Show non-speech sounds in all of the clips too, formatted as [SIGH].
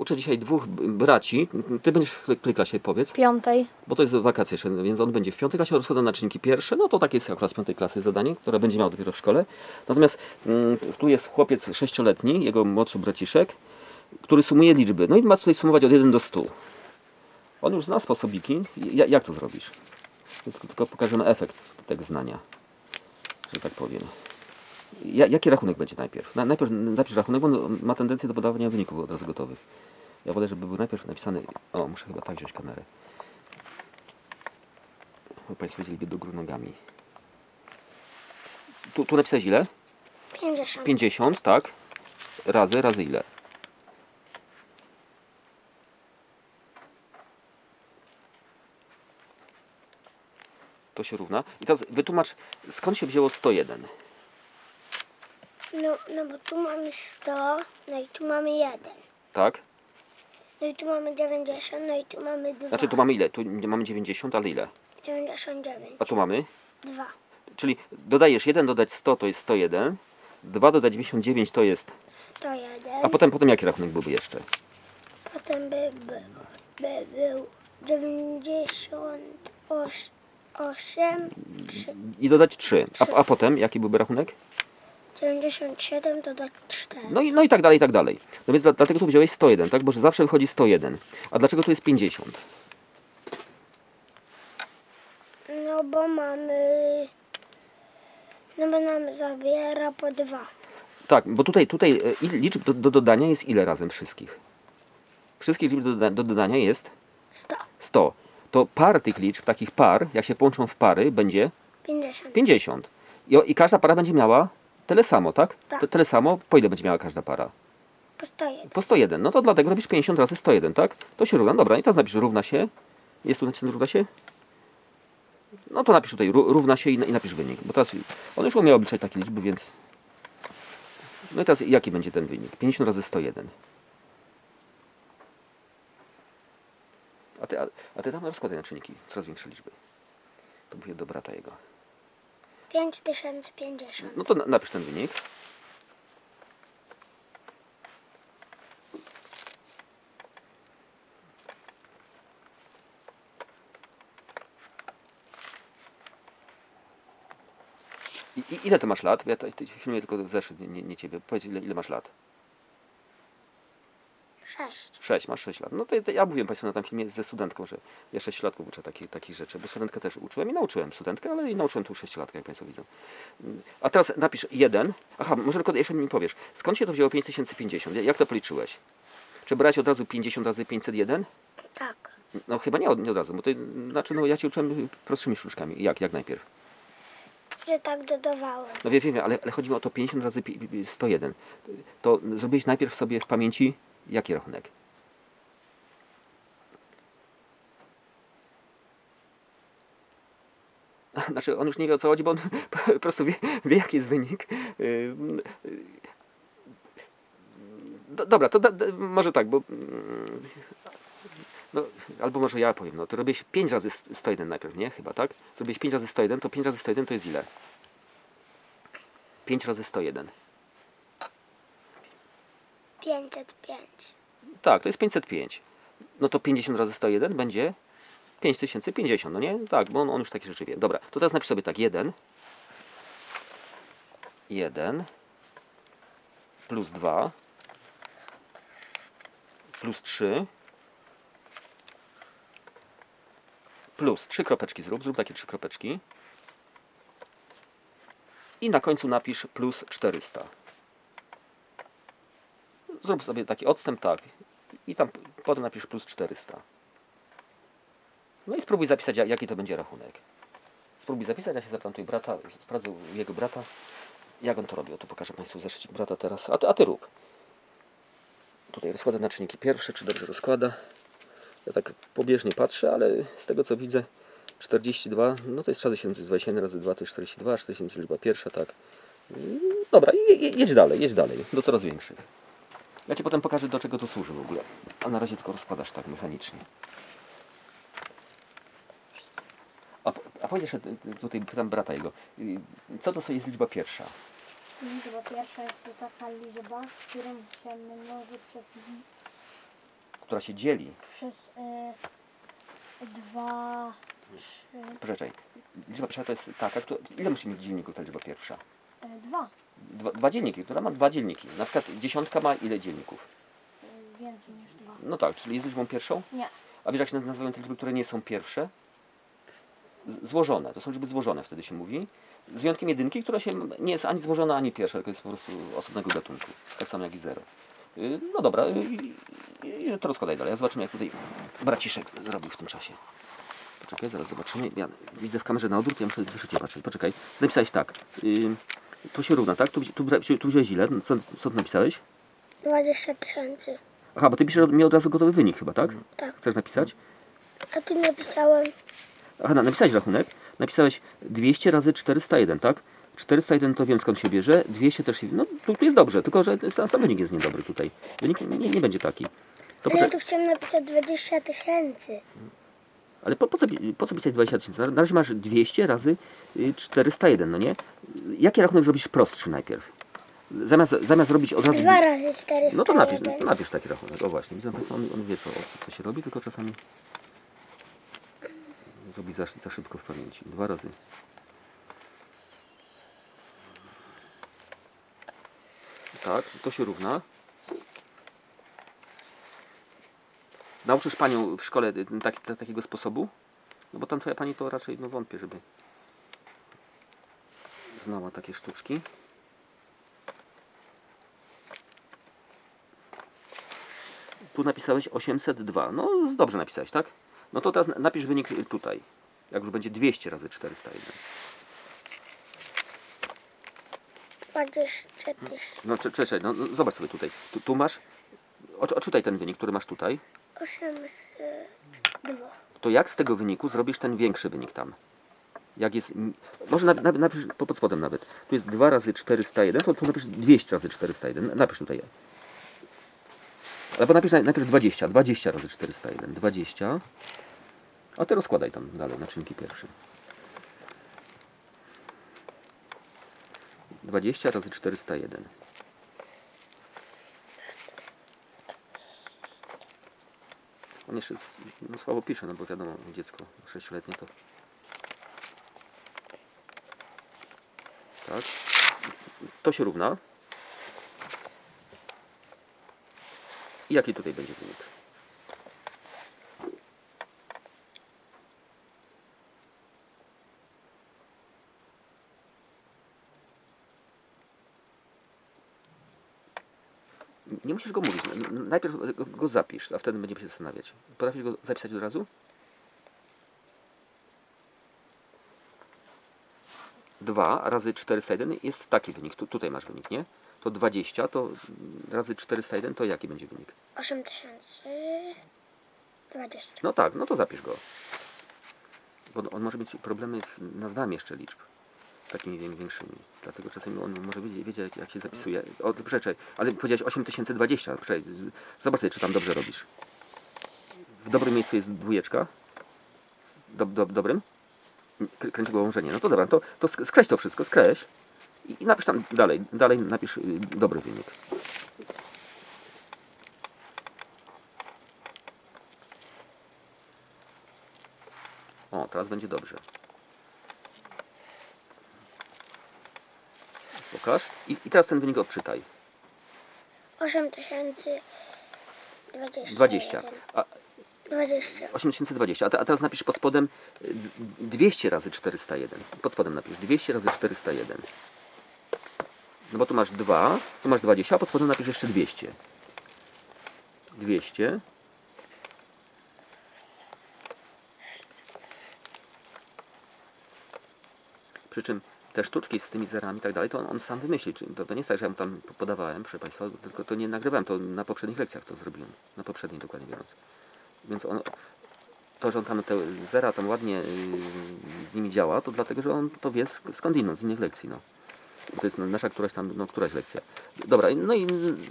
Uczę dzisiaj dwóch braci. Ty będziesz w której klasie, powiedz, Piątej. bo to jest wakacje jeszcze, więc on będzie w piątej klasie, rozkłada na czynniki pierwsze. No to takie jest akurat z piątej klasy zadanie, które będzie miał dopiero w szkole. Natomiast mm, tu jest chłopiec sześcioletni, jego młodszy braciszek, który sumuje liczby. No i ma tutaj sumować od 1 do 100. On już zna sposobiki. Ja, jak to zrobisz? Więc tylko pokażemy efekt tego znania, że tak powiem. Ja, jaki rachunek będzie najpierw? Na, najpierw zapisz rachunek, bo on ma tendencję do podawania wyników od razu gotowych. Ja wolę, żeby był najpierw napisany... O, muszę chyba tak wziąć kamerę. Bo Państwo widzieliby do góry nogami. Tu, tu napisałeś ile? 50. 50, tak? Razy, razy ile? To się równa. I teraz wytłumacz, skąd się wzięło 101? No, no bo tu mamy 100, no i tu mamy 1. Tak? No i tu mamy 90, no i tu mamy 2. Znaczy tu mamy ile? Tu mamy 90, ale ile? 99. A tu mamy? 2. Czyli dodajesz 1 dodać 100 to jest 101, 2 dodać 99 to jest... 101. A potem, potem jaki rachunek byłby jeszcze? Potem by, by, by był 98, 3, I dodać 3. A, a potem jaki byłby rachunek? 97 dodać 4. No i, no i tak dalej, i tak dalej. No więc dla, dlatego tu wziąłeś 101, tak? Bo że zawsze wychodzi 101. A dlaczego tu jest 50? No bo mamy... No bo nam zabiera po 2. Tak, bo tutaj, tutaj e, liczb do, do dodania jest ile razem wszystkich? Wszystkich liczb do, doda- do dodania jest 100. 100. To par tych liczb, takich par, jak się połączą w pary, będzie 50. 50. I, o- i każda para będzie miała tyle samo, tak? Tak. To, tyle samo, po ile będzie miała każda para? Po 101. Po 101. No to dlatego robisz 50 razy 101, tak? To się równa. Dobra, i teraz napisz równa się. Jest tu napisane równa się? No to napisz tutaj ró- równa się i, na- i napisz wynik. Bo teraz on już umiał obliczać takie liczby, więc... No i teraz jaki będzie ten wynik? 50 razy 101. A ty, a, a ty tam rozkładaj na czynniki. Coraz większe liczby. To mówię do brata jego. 5050. No to na, napisz ten wynik. I, i ile ty masz lat? Ja to- w filmie tylko zeszyt, nie, nie, nie ciebie. Powiedz ile, ile masz lat? 6. 6, masz 6 lat. No to, to ja mówiłem Państwu na tym filmie ze studentką, że ja 6 latków uczę takich, takich rzeczy, bo studentkę też uczyłem i nauczyłem studentkę, ale i nauczyłem tu 6 lat, jak Państwo widzą. A teraz napisz 1. Aha, może tylko jeszcze mi powiesz, skąd się to wzięło 5050? Jak to policzyłeś? Czy brać od razu 50 razy 501? Tak. No chyba nie od, nie od razu, bo ty, znaczy no ja Cię uczyłem prostszymi sztuczkami. Jak, jak najpierw? Że tak dodawałem. No wiem, wiem, ale, ale chodzi mi o to 50 razy pi- pi- 101. To zrobiłeś najpierw sobie w pamięci jaki rachunek? [LAUGHS] Znaczy, on już nie wie o co chodzi, bo on [LAUGHS] po prostu wie, wie jaki jest wynik. Ym, y, Do, dobra, to da, da, może tak, bo... mm, No, albo może ja powiem, no to robiłeś 5 razy 101 najpierw, nie? Chyba, tak? Zrobiłeś 5 razy 101, to 5 razy 101 to jest ile? 5 razy 101. 505. Tak, to jest 505. No to 50 razy 101 będzie 5050, no nie? Tak, bo on, on już takie rzeczy wie. Dobra, to teraz napisz sobie tak, 1 1 plus 2 plus 3 plus 3 kropeczki zrób, zrób takie 3 kropeczki i na końcu napisz plus 400. Zrób sobie taki odstęp, tak. I tam potem napisz plus 400. No i spróbuj zapisać, jak- jaki to będzie rachunek. Spróbuj zapisać, ja się zapytam tutaj brata, sprawdzę jego brata, jak on to robił. Tu pokażę Państwu zeszycik brata teraz. A ty, a ty rób. Tutaj rozkłada na czynniki pierwsze, czy dobrze rozkłada. Ja tak pobieżnie patrzę, ale z tego co widzę, 42, no to jest razy 7, to jest 21 razy 2 to jest 42, 47 to jest liczba pierwsza, tak. Mm, Dobra, je- je- jedź dalej, jedź dalej, do coraz większych. Ja Ci potem pokażę, do czego to służy w ogóle. A na razie tylko rozkładasz tak mechanicznie. A, a powiedz jeszcze, y, y, tutaj pytam brata jego, co to jest liczba pierwsza? Liczba pierwsza jest to taka liczba, którą się mnoży przez która się dzieli. Przez y, dwa, trzy, Poczekaj, liczba pierwsza to jest taka, która, ile musi mieć dzielników ta liczba pierwsza? y, dwa. Dwa, dwa dzielniki, która ma dwa dzielniki. Na przykład dziesiątka ma ile dzielników? Więcej niż dwa. No tak, czyli jest liczbą pierwszą? Nie. A wiesz jak się naz- nazywają te liczby, które nie są pierwsze? Z- Złożone, to są liczby złożone wtedy się mówi. Z wyjątkiem jedynki, która się nie jest ani złożona, ani pierwsza, tylko jest po prostu osobnego gatunku. Tak samo jak i zero. Y, No dobra, y, y, to rozkładaj dalej. Ja zobaczymy jak tutaj braciszek zrobił w tym czasie. Poczekaj, zaraz zobaczymy. Ja widzę w kamerze na odwrót, ja muszę szybciej patrzeć. Poczekaj. Napisałeś tak. Y, to się równa, tak? Tu, tu, tu, tu wziąłeś ile? Co, co tu napisałeś? 20 tysięcy. Aha, bo ty piszesz mi od razu gotowy wynik chyba, tak? Tak. Chcesz napisać? A tu napisałem Aha, na- napisałeś rachunek. Napisałeś 200 razy 401, tak? 401 to wiem skąd się bierze, 200 też się... No tu, tu jest dobrze, tylko że sam, sam wynik jest niedobry tutaj. Wynik nie, nie będzie taki. To Ale po, ja tu chciałem napisać 20 tysięcy. Ale po, po, co, po co pisać 20 tysięcy? Na, razie masz 200 razy y, 401, no nie? Jaki rachunek zrobisz prostszy najpierw? Zamiast, zamiast robić od razu... Dwa razy 401. No to napisz, no, napisz taki rachunek. O właśnie, Państwo, on, on wie co, co się robi, tylko czasami robi za, za szybko w pamięci. Dwa razy. Tak, to się równa. Nauczysz Panią w szkole tak, ta- takiego sposobu? No bo tam Twoja Pani to raczej no wątpię, żeby znała takie sztuczki. Tu napisałeś 802. No dobrze napisałeś, tak? No to teraz na- napisz wynik tutaj. Jak już będzie 200 razy 401. 20 tysięcy. No cze- czekaj, no, no zobacz sobie tutaj. Tu, tu masz, odczy- odczytaj ten wynik, który masz tutaj. 802. To jak z tego wyniku zrobisz ten większy wynik tam? Jak jest, może na- na- napisz po- pod spodem nawet. Tu jest 2 razy 401, to tu napisz 200 razy 401. Napisz tutaj. Albo napisz naj- najpierw 20. 20 razy 401. 20. A ty rozkładaj tam dalej na czynniki pierwsze. 20 razy 401. On jeszcze no, słabo pisze, no bo wiadomo, dziecko sześcioletnie to... Tak. To się równa. I jaki tutaj będzie wynik? Nie musisz go mówić. Najpierw go- zapisz, a wtedy będziemy się zastanawiać. Potrafisz go zapisać od razu? 2 razy 401 jest taki wynik. Tu, tutaj masz wynik, nie? To 20, to razy 401 to jaki będzie wynik? 8020. No tak, no to zapisz go. Bo on może mieć problemy z nazwami jeszcze liczb. Takimi wię- większymi. Dlatego czasami on może wiedzieć, jak się zapisuje. O, poczekaj, ale powiedziałeś 8020. Poczekaj, z- zobacz sobie, czy tam dobrze robisz. W dobrym miejscu jest dwójeczka. Do, do, dobrym? Krę- Kręci głową, że nie. No to dobra, to, to sk- skreś to wszystko, skreś. I, I napisz tam dalej, dalej napisz y, dobry wynik. O, teraz będzie dobrze. Pokaż. I, I teraz ten wynik odczytaj. 8020. 20. A, 20. 8020. A, te, a teraz napisz pod spodem y, d- 200 razy 401. Pod spodem napisz 200 razy 401. No bo tu masz 2, tu masz 20, a pod spodem napisz jeszcze 200. 200. Przy czym te sztuczki z tymi zerami i tak dalej, to on, on sam wymyśli. Czyli To, to nie jest tak, że ja mu tam podawałem, proszę Państwa, tylko to nie nagrywałem, to na poprzednich lekcjach to zrobiłem. Na poprzedniej dokładnie biorąc. Więc on, to, że on tam te zera tam ładnie yy, z nimi działa, to dlatego, że on to wie sk- skądinąd, z innych lekcji, no. To jest nasza któraś tam, no któraś lekcja. Dobra, no i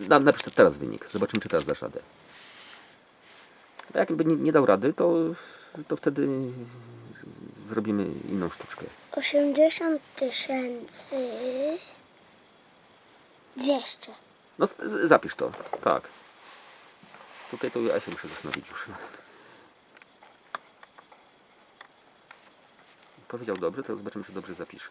na, napisz teraz wynik. Zobaczymy, czy teraz dasz radę. Jakby nie, nie dał rady, to, to wtedy zrobimy inną sztuczkę. 80 tysięcy. 200. No zapisz to, tak. Tutaj to ja się muszę zastanowić już. Powiedział dobrze, to zobaczymy, czy dobrze zapiszę.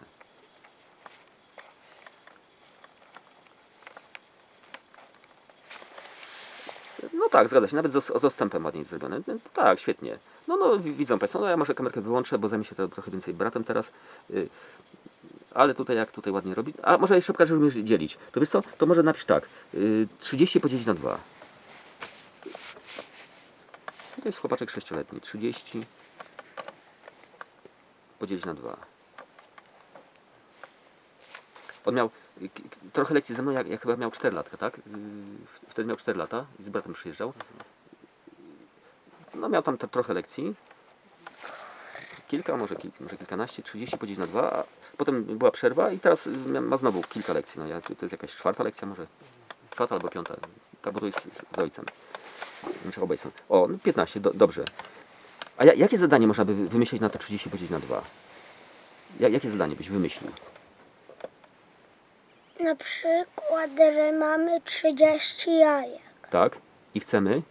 No tak, zgadza się, nawet z, z ładnie jest zrobione. No, tak, świetnie. No, no, wi- widzą Państwo, no ja może kamerkę wyłączę, bo zajmę się to trochę więcej bratem teraz. Y, ale tutaj jak tutaj ładnie robi. A może jeszcze pokażę, umiesz dzielić. To wiesz co, to może napisz tak. Y, 30 podzielić na 2. To jest chłopaczek sześcioletni. 30 podzielić na 2. On miał y, trochę lekcji ze mną, jak, chyba miał 4 latka, tak? Y, Wtedy miał 4 lata i z bratem przyjeżdżał. No miał tam te, trochę lekcji. Kilka, może, kil, może kilkanaście, 30 podzielić na 2, a potem była przerwa i teraz ma znowu kilka lekcji. No ja, to jest jakaś czwarta lekcja może. Czwarta albo piąta. Tak, bo to jest z, ojcem. Znaczy obaj są. O, no 15, do, dobrze. A ja, jakie zadanie można by wy- wymyślić na to 30 podzielić na 2? Ja, jakie zadanie byś wymyślił? Na przykład, że mamy 30 jajek. Tak? I chcemy?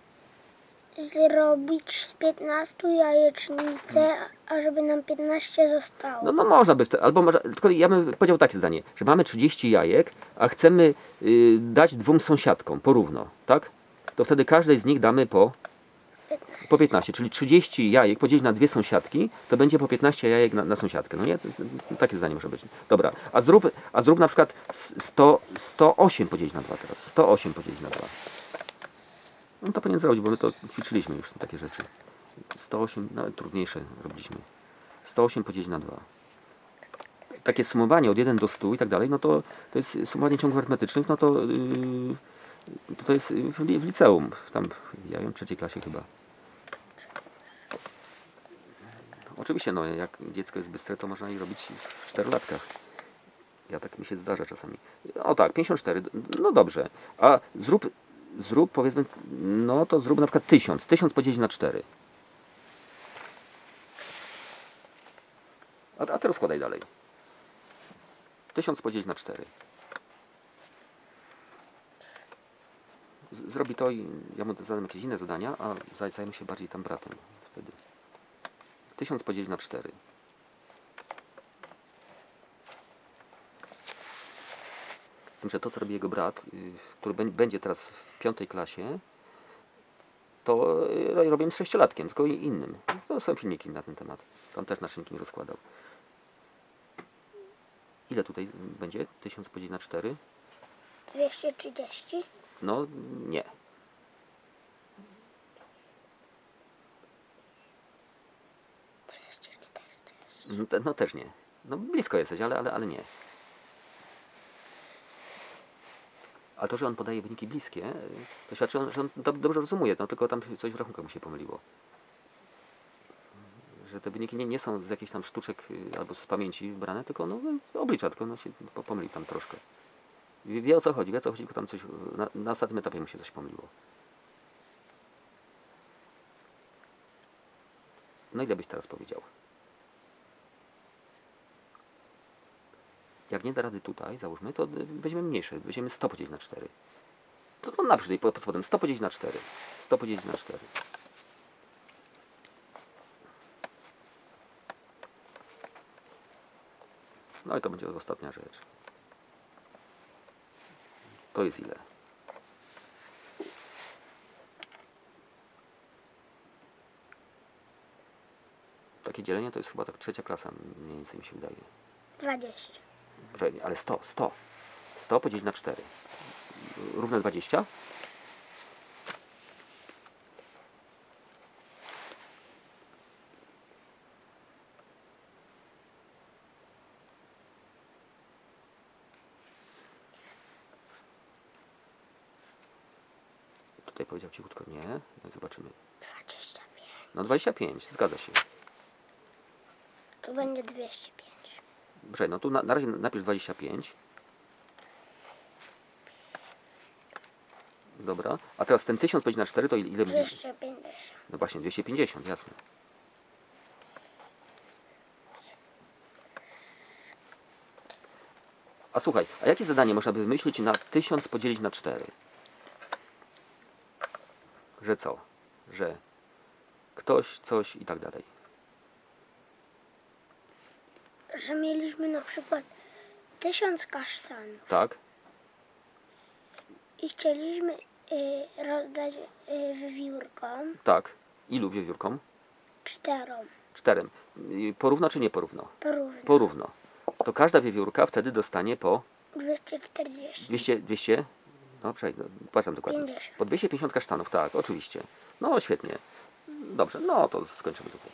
Zrobić z 15 jajecznicę, a żeby nam 15 zostało. No, no można by, albo może, tylko ja bym powiedział takie zdanie, że mamy 30 jajek, a chcemy y, dać dwóm sąsiadkom porówno, tak? To wtedy każdej z nich damy po, 15. po 15, czyli 30 jajek podzielić na dwie sąsiadki, to będzie po 15 jajek na, na sąsiadkę, no nie? Takie zdanie może być. Dobra, a zrób, a zrób na przykład s- 100, 108 podzielić na 2 teraz, 108 podzielić na 2. No to powinien zrobić, bo my to ćwiczyliśmy już takie rzeczy. 108, no trudniejsze robiliśmy. 108 podzielić na 2 takie sumowanie od 1 do 100 i tak dalej, no to, to jest sumowanie ciągów arytmetycznych, no to, yy, to, jest w, li- w liceum, tam ja wiem, w trzeciej klasie chyba. Oczywiście, no jak dziecko jest bystre, to można i robić w 4 latkach. Ja tak mi się zdarza czasami. O tak, 54, no dobrze. A zrób, zrób powiedzmy, no to zrób na przykład 1000. 1000 podzielić na 4. A, a teraz składaj dalej. 1000 podzielić na 4. Zrobi to i ja mu zadam jakieś inne zadania, a zaj- zajmę się bardziej tam bratem wtedy. 1000 podzielić na 4. Z tym, że to, co robi jego brat, y, który bę- będzie teraz w piątej klasie, to y, robię z sześciolatkiem, tylko innym. To są filmiki na ten temat. Tam też naszynki nie rozkładał. Ile tutaj będzie? 1000 podzielić na 4? 230. No nie. No, te, no też nie. No blisko jesteś, ale, ale, ale nie. A to, że on podaje wyniki bliskie, to świadczy, on, że on dob- dobrze rozumuje, no tylko tam coś w rachunkach mu się pomyliło. Że te wyniki nie, nie są z jakichś tam sztuczek y, albo z pamięci brane, tylko no, oblicza, tylko no, się po- pomylił tam troszkę. Wie, wie o co chodzi, wie o co chodzi, tylko tam coś, na, na ostatnim etapie mu się coś pomyliło. No ile byś teraz powiedział? Jak nie da rady tutaj, załóżmy, to weźmiemy mniejsze, weźmiemy 100 podzielić na 4. To, to i pod pod spodem 100 podzielić na 4. 100 podzielić na 4. No i to będzie ostatnia rzecz. To jest ile? Takie dzielenie to jest chyba tak trzecia klasa, mniej więcej mi się wydaje. 20. Dobrze, ale 100, 100. 100 podzielić na 4. Równe 20? Tutaj powiedział cichutko nie. Zobaczymy. 25. No 25, zgadza się. Tu będzie 205. Dobrze, no tu na, na razie napisz 25. Dobra, a teraz ten 1000 podzielić na 4 to ile? ile 250. No właśnie, 250, jasne. A słuchaj, a jakie zadanie można by wymyślić na 1000 podzielić na 4? Że co? Że ktoś, coś i tak dalej. Że mieliśmy na przykład tysiąc kasztanów Tak? i chcieliśmy y, rozdać y, wiewiórkom Tak. Ilu wiewiórkom? czterom. Czterem. Y, Porówno czy nie porówno? Porówno. Porówno. To każda wiewiórka wtedy dostanie po 240. 200, 200 no przejdę, płacam dokładnie. 50. Po 250 kasztanów, tak, oczywiście. No świetnie. Dobrze, no to skończymy tutaj.